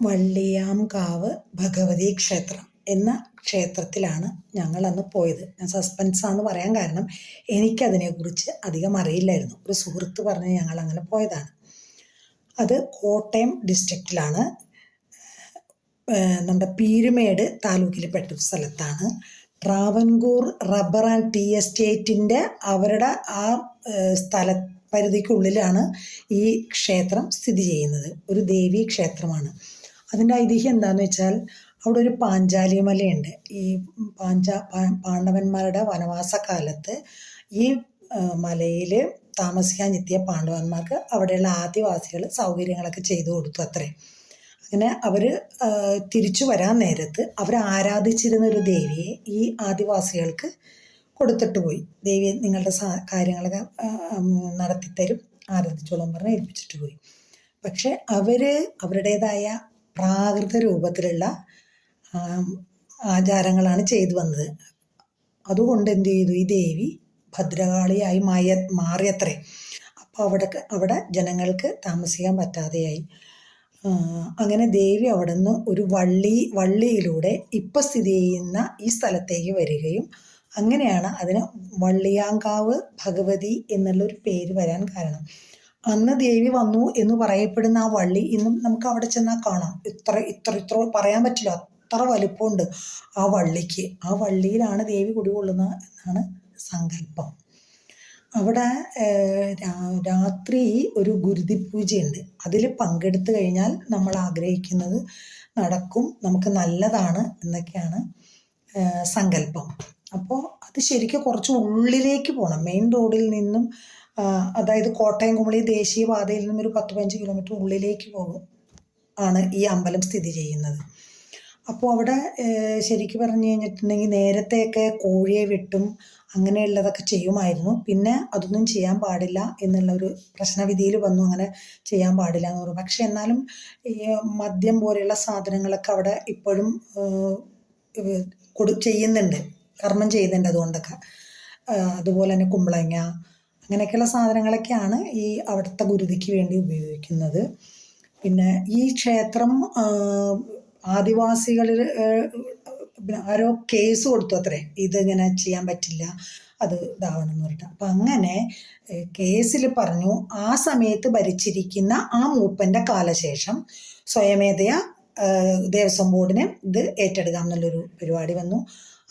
വള്ളിയാംകാവ് ഭഗവതി ക്ഷേത്രം എന്ന ക്ഷേത്രത്തിലാണ് ഞങ്ങൾ അന്ന് പോയത്. ഞാൻ സസ്പെൻസാന്ന് പറയാൻ കാരണം എനിക്കതിനെക്കുറിച്ച് അധികം അറിയില്ലായിരുന്നു. ഒരു സുഹൃത്ത് പറഞ്ഞ് ഞങ്ങൾ അങ്ങനെ പോയതാണ്. അത് കോട്ടയം ഡിസ്ട്രിക്റ്റിലാണ് നമ്മുടെ പീരുമേട് താലൂക്കിൽ പെട്ട സ്ഥലത്താണ്. ട്രാവൻകൂർ റബ്ബർ ആൻഡ് ടീ എസ്റ്റേറ്റിന്റെ അവരുടെ ആ സ്ഥല പരിധിക്കുള്ളിലാണ് ഈ ക്ഷേത്രം സ്ഥിതി ചെയ്യുന്നത്. ഒരു ദേവീ ക്ഷേത്രമാണ്. അതിന്റെ ഐതിഹ്യം എന്താണെന്ന് വെച്ചാൽ അവിടെ ഒരു പാഞ്ചാലി മലയുണ്ട്. ഈ പാഞ്ച പാണ്ഡവന്മാരുടെ വനവാസ കാലത്ത് ഈ മലയിൽ താമസിക്കാൻ എത്തിയ പാണ്ഡവന്മാർക്ക് അവിടെയുള്ള ആദിവാസികൾ സൗകര്യങ്ങളൊക്കെ ചെയ്തു കൊടുത്തു അത്രേ. അങ്ങനെ അവർ തിരിച്ചു വരാൻ നേരത്ത് അവർ ആരാധിച്ചിരുന്ന ഒരു ദേവിയെ ഈ ആദിവാസികൾക്ക് കൊടുത്തിട്ട് പോയി. ദേവി നിങ്ങളുടെ സാ കാര്യങ്ങളൊക്കെ നടത്തിത്തരും ആരാധിച്ചോളം പറഞ്ഞ് ഏൽപ്പിച്ചിട്ട് പോയി. പക്ഷെ അവർ അവരുടേതായ പ്രാകൃത രൂപത്തിലുള്ള ആചാരങ്ങളാണ് ചെയ്തു വന്നത്. അതുകൊണ്ട് എന്ത് ചെയ്തു? ഈ ദേവി ഭദ്രകാളിയായി മായ മാറിയത്രേ. അപ്പോൾ അവിടെ അവിടെ ജനങ്ങൾക്ക് താമസിക്കാൻ പറ്റാതെയായി. അങ്ങനെ ദേവി അവിടെ നിന്ന് ഒരു വള്ളി വള്ളിയിലൂടെ ഇപ്പം സ്ഥിതി ചെയ്യുന്ന ഈ സ്ഥലത്തേക്ക് വരികയും അങ്ങനെയാണ് അതിന് വള്ളിയാങ്കാവ് ഭഗവതി എന്നുള്ളൊരു പേര് വരാൻ കാരണം. അന്ന് ദേവി വന്നു എന്ന് പറയപ്പെടുന്ന ആ വള്ളി ഇന്നും നമുക്ക് അവിടെ ചെന്നാൽ കാണാം. ഇത്ര ഇത്ര ഇത്ര പറയാൻ പറ്റില്ല. അത്ര വലിപ്പമുണ്ട് ആ വള്ളിക്ക്. ആ വള്ളിയിലാണ് ദേവി കുടികൊള്ളുന്ന എന്നാണ് സങ്കല്പം. അവിടെ രാത്രി ഒരു ഗുരുതി പൂജയുണ്ട് അതിൽ പങ്കെടുത്തു കഴിഞ്ഞാൽ നമ്മൾ ആഗ്രഹിക്കുന്നത് നടക്കും നമുക്ക് നല്ലതാണ് എന്നൊക്കെയാണ് സങ്കല്പം. അപ്പോൾ അത് ശരിക്കും കുറച്ച് ഉള്ളിലേക്ക് പോകണം മെയിൻ റോഡിൽ നിന്നും അതായത് കോട്ടയം കുമളി ദേശീയപാതയിൽ നിന്നും ഒരു പത്ത് പതിനഞ്ച് കിലോമീറ്റർ ഉള്ളിലേക്ക് പോകും. ആണ് ഈ അമ്പലം സ്ഥിതി ചെയ്യുന്നത്. അപ്പോൾ അവിടെ ശരിക്കും പറഞ്ഞു കഴിഞ്ഞിട്ടുണ്ടെങ്കിൽ നേരത്തെയൊക്കെ കോഴിയെ വെട്ടും അങ്ങനെയുള്ളതൊക്കെ ചെയ്യുമായിരുന്നു. പിന്നെ അതൊന്നും ചെയ്യാൻ പാടില്ല എന്നുള്ള ഒരു പ്രശ്നവിധിയിൽ വന്നു അങ്ങനെ ചെയ്യാൻ പാടില്ല എന്ന് പറഞ്ഞു. പക്ഷെ എന്നാലും ഈ മദ്യം പോലെയുള്ള സാധനങ്ങളൊക്കെ അവിടെ ഇപ്പോഴും കൊടു ചെയ്യുന്നുണ്ട്. കർമ്മം ചെയ്യുന്നുണ്ട് അതുകൊണ്ടൊക്കെ. അതുപോലെ തന്നെ കുമ്പളങ്ങ അങ്ങനെയൊക്കെയുള്ള സാധനങ്ങളൊക്കെയാണ് ഈ അവിടുത്തെ ഗുരുതിക്ക് വേണ്ടി ഉപയോഗിക്കുന്നത്. പിന്നെ ഈ ക്ഷേത്രം ആദിവാസികളിൽ ആരോ കേസ് കൊടുത്തു അത്രേ. ഇതിങ്ങനെ ചെയ്യാൻ പറ്റില്ല അത് ഇതാവണം എന്ന് പറഞ്ഞിട്ട്. അപ്പം അങ്ങനെ കേസിൽ പറഞ്ഞു ആ സമയത്ത് ഭരിച്ചിരിക്കുന്ന ആ മൂപ്പന്റെ കാലശേഷം സ്വയമേധയ ദേവസ്വം ബോർഡിന് ഇത് ഏറ്റെടുക്കാം എന്നുള്ളൊരു പരിപാടി വന്നു.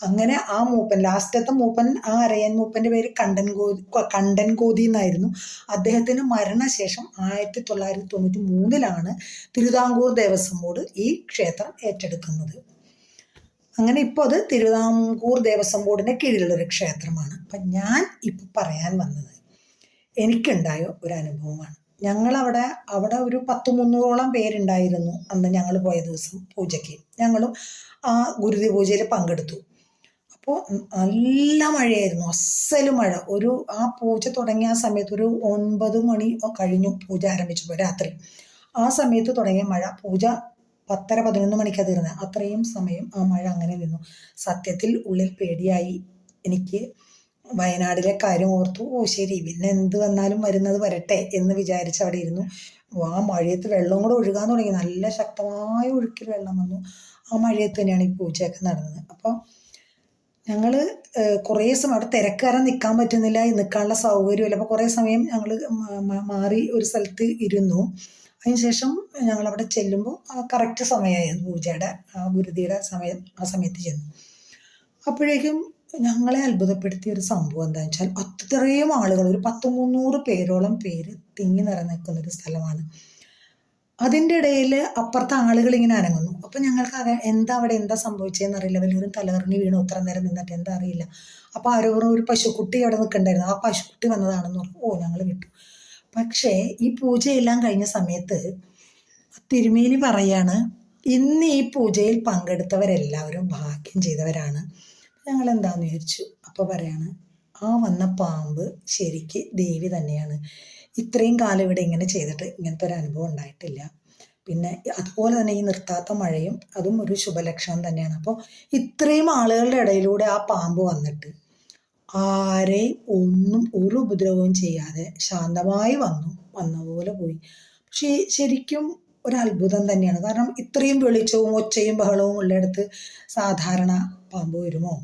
അങ്ങനെ ആ മൂപ്പൻ ലാസ്റ്റത്തെ മൂപ്പൻ ആ അരയൻ മൂപ്പന്റെ പേര് കണ്ടൻ ഗോതി കണ്ടൻ കോതി എന്നായിരുന്നു. അദ്ദേഹത്തിന് മരണശേഷം ആയിരത്തി തൊള്ളായിരത്തി തൊണ്ണൂറ്റി മൂന്നിലാണ് തിരുവിതാംകൂർ ദേവസ്വം ബോർഡ് ഈ ക്ഷേത്രം ഏറ്റെടുക്കുന്നത്. അങ്ങനെ ഇപ്പോൾ അത് തിരുവിതാംകൂർ ദേവസ്വം ബോർഡിന്റെ കീഴിലുള്ളൊരു ക്ഷേത്രമാണ്. അപ്പം ഞാൻ ഇപ്പോൾ പറയാൻ വന്നത് എനിക്കുണ്ടായ ഒരു അനുഭവമാണ്. ഞങ്ങളവിടെ അവിടെ ഒരു പത്ത് മുന്നൂറോളം പേരുണ്ടായിരുന്നു അന്ന് ഞങ്ങൾ പോയ ദിവസം പൂജയ്ക്ക്. ഞങ്ങളും ആ ഗുരുതി പൂജയിൽ പങ്കെടുത്തു. അപ്പോൾ നല്ല മഴയായിരുന്നു. അസൽ മഴ. ഒരു ആ പൂജ തുടങ്ങിയ ആ സമയത്ത് ഒരു ഒൻപത് മണി കഴിഞ്ഞു പൂജ ആരംഭിച്ചപ്പോൾ രാത്രി. ആ സമയത്ത് തുടങ്ങിയ മഴ പൂജ പത്തര പതിനൊന്ന് മണിക്കാണ് തീർന്നത് അത്രയും സമയം ആ മഴ അങ്ങനെ നിന്നു. സത്യത്തിൽ ഉള്ളിൽ പേടിയായി. എനിക്ക് വയനാടിലെ കാര്യം ഓർത്തു. ഓ ശരി. പിന്നെ എന്ത് വന്നാലും വരുന്നത് വരട്ടെ എന്ന് വിചാരിച്ച് അവിടെ ഇരുന്നു. ആ മഴയത്ത് വെള്ളം കൂടെ ഒഴുകാൻ തുടങ്ങി. നല്ല ശക്തമായ ഒഴുക്കിൽ വെള്ളം വന്നു. ആ മഴയത്ത് തന്നെയാണ് ഈ പൂജയൊക്കെ നടന്നത്. അപ്പോൾ ഞങ്ങൾ കുറേ സമയം അവിടെ തിരക്കാരൻ നിൽക്കാൻ പറ്റുന്നില്ല നിൽക്കാനുള്ള സൗകര്യമില്ല. അപ്പോൾ കുറേ സമയം ഞങ്ങൾ മാറി ഒരു സ്ഥലത്ത് ഇരുന്നു. അതിനുശേഷം ഞങ്ങളവിടെ ചെല്ലുമ്പോൾ കറക്റ്റ് സമയമായിരുന്നു പൂജയുടെ ഗുരുതിയുടെ സമയം ആ സമയത്ത് ചെന്നു. അപ്പോഴേക്കും ഞങ്ങളെ അത്ഭുതപ്പെടുത്തിയ ഒരു സംഭവം എന്താണെന്ന് വെച്ചാൽ അത്രയും ആളുകൾ ഒരു പത്ത് മുന്നൂറ് പേരോളം പേര് തിങ്ങി നിറഞ്ഞിരിക്കുന്ന ഒരു സ്ഥലമാണ്. അതിന്റെ ഇടയിൽ അപ്പുറത്തെ ആളുകൾ ഇങ്ങനെ അനങ്ങുന്നു. അപ്പം ഞങ്ങൾക്ക് എന്താ അവിടെ എന്താ സംഭവിച്ചതെന്ന് അറിയില്ല. വലിയൊരു തലകറിഞ്ഞ് വീണു ഇത്ര നേരം നിന്നിട്ട് എന്താ അറിയില്ല. അപ്പോൾ ആരോ ഒരു പശുക്കുട്ടി അവിടെ നിൽക്കണ്ടായിരുന്നു ആ പശുക്കുട്ടി വന്നതാണെന്ന് പറഞ്ഞു. ഓ ഞങ്ങൾ വിട്ടു. പക്ഷേ ഈ പൂജയെല്ലാം കഴിഞ്ഞ സമയത്ത് തിരുമേനി പറയാണ് ഇന്ന് ഈ പൂജയിൽ പങ്കെടുത്തവരെല്ലാവരും ഭാഗ്യം ചെയ്തവരാണ്. ഞങ്ങൾ എന്താന്ന് വിചാരിച്ചു? അപ്പോൾ പറയാണ് ആ വന്ന പാമ്പ് ശരിക്ക് ദേവി തന്നെയാണ്. ഇത്രയും കാലം ഇവിടെ ഇങ്ങനെ ചെയ്തിട്ട് ഇങ്ങനത്തെ ഒരു അനുഭവം ഉണ്ടായിട്ടില്ല. പിന്നെ അതുപോലെ തന്നെ ഈ നിർത്താത്ത മഴയും അതും ഒരു ശുഭലക്ഷണം തന്നെയാണ്. അപ്പോൾ ഇത്രയും ആളുകളുടെ ഇടയിലൂടെ ആ പാമ്പ് വന്നിട്ട് ആരെയും ഒന്നും ഒരു ഉപദ്രവവും ചെയ്യാതെ ശാന്തമായി വന്നു വന്ന പോലെ പോയി. പക്ഷേ ശരിക്കും ഒരു അത്ഭുതം തന്നെയാണ്. കാരണം ഇത്രയും വെളിച്ചവും ഒച്ചയും ബഹളവും ഉള്ളിടത്ത് സാധാരണ പാമ്പ് വരുമോ?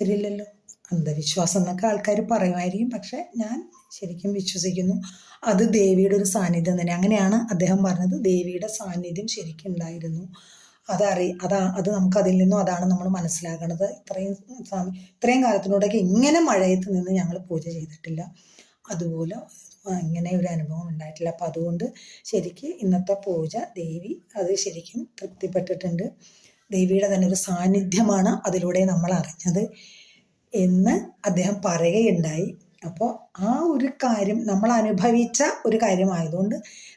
വരില്ലല്ലോ അന്ധവിശ്വാസം എന്നൊക്കെ ആൾക്കാർ പറയുമായിരിക്കും. പക്ഷെ ഞാൻ ശരിക്കും വിശ്വസിക്കുന്നു. അത് ദേവിയുടെ ഒരു സാന്നിധ്യം തന്നെ. അങ്ങനെയാണ് അദ്ദേഹം പറഞ്ഞത്. ദേവിയുടെ സാന്നിധ്യം ശരിക്കും ഉണ്ടായിരുന്നു. അതറി അതാ അത് നമുക്ക് അതിൽ നിന്നും അതാണ് നമ്മൾ മനസ്സിലാക്കുന്നത് ഇത്രയും സ്വാമി ഇത്രയും കാലത്തിനോടൊക്കെ ഇങ്ങനെ മഴയത്ത് നിന്ന് ഞങ്ങൾ പൂജ ചെയ്തിട്ടില്ല. അതുപോലെ ഇങ്ങനെ ഒരു അനുഭവം ഉണ്ടായിട്ടില്ല. അപ്പം അതുകൊണ്ട് ശരിക്കും ഇന്നത്തെ പൂജ ദേവി അത് ശരിക്കും തൃപ്തിപ്പെട്ടിട്ടുണ്ട്. ദേവിയുടെ തന്നെ ഒരു സാന്നിധ്യമാണ് അതിലൂടെ നമ്മൾ അറിഞ്ഞത് എന്ന് അദ്ദേഹം പറയുകയുണ്ടായി. അപ്പോൾ ആ ഒരു കാര്യം നമ്മൾ അനുഭവിച്ച ഒരു കാര്യമായതുകൊണ്ട്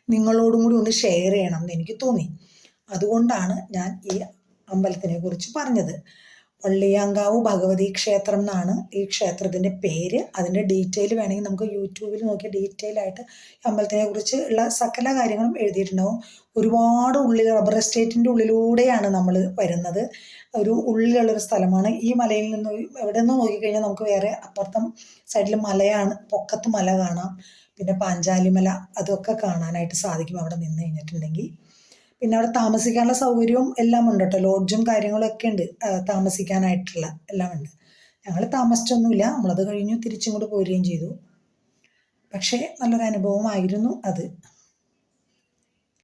നിങ്ങളോടും കൂടി ഒന്ന് ഷെയർ ചെയ്യണം എന്ന് എനിക്ക് തോന്നി. അതുകൊണ്ടാണ് ഞാൻ ഈ അമ്പലത്തിനെ കുറിച്ച് പറഞ്ഞത്. വള്ളിയാങ്കാവ് ഭഗവതി ക്ഷേത്രം എന്നാണ് ഈ ക്ഷേത്രത്തിന്റെ പേര്. അതിന്റെ ഡീറ്റെയിൽ വേണമെങ്കിൽ നമുക്ക് യൂട്യൂബിൽ നോക്കി ഡീറ്റെയിൽ ആയിട്ട് അമ്പലത്തിനെ കുറിച്ച് ഉള്ള സകല കാര്യങ്ങളും എഴുതിയിട്ടുണ്ടാവും. ഒരുപാട് ഉള്ളിൽ റബ്ബർ എസ്റ്റേറ്റിന്റെ ഉള്ളിലൂടെയാണ് നമ്മൾ വരുന്നത്. ഒരു ഉള്ളിലുള്ളൊരു സ്ഥലമാണ്. ഈ മലയിൽ നിന്ന് എവിടെ നിന്ന് നോക്കിക്കഴിഞ്ഞാൽ നമുക്ക് വേറെ അപ്പുറത്തും സൈഡിൽ മലയാണ്. പൊക്കത്ത് മല കാണാം. പിന്നെ പാഞ്ചാലിമല അതൊക്കെ കാണാനായിട്ട് സാധിക്കും അവിടെ നിന്ന് കഴിഞ്ഞിട്ടുണ്ടെങ്കിൽ. പിന്നെ അവിടെ താമസിക്കാനുള്ള സൗകര്യവും എല്ലാം ഉണ്ട് കേട്ടോ. ലോഡ്ജും കാര്യങ്ങളൊക്കെ ഉണ്ട്. ആ, താമസിക്കാനായിട്ടുള്ള എല്ലാം ഉണ്ട്. ഞങ്ങൾ താമസിച്ചൊന്നുമില്ല. നമ്മളത് കഴിഞ്ഞു തിരിച്ചും കൂടെ പോരുകയും ചെയ്തു. പക്ഷേ നല്ലൊരു അനുഭവമായിരുന്നു അത്.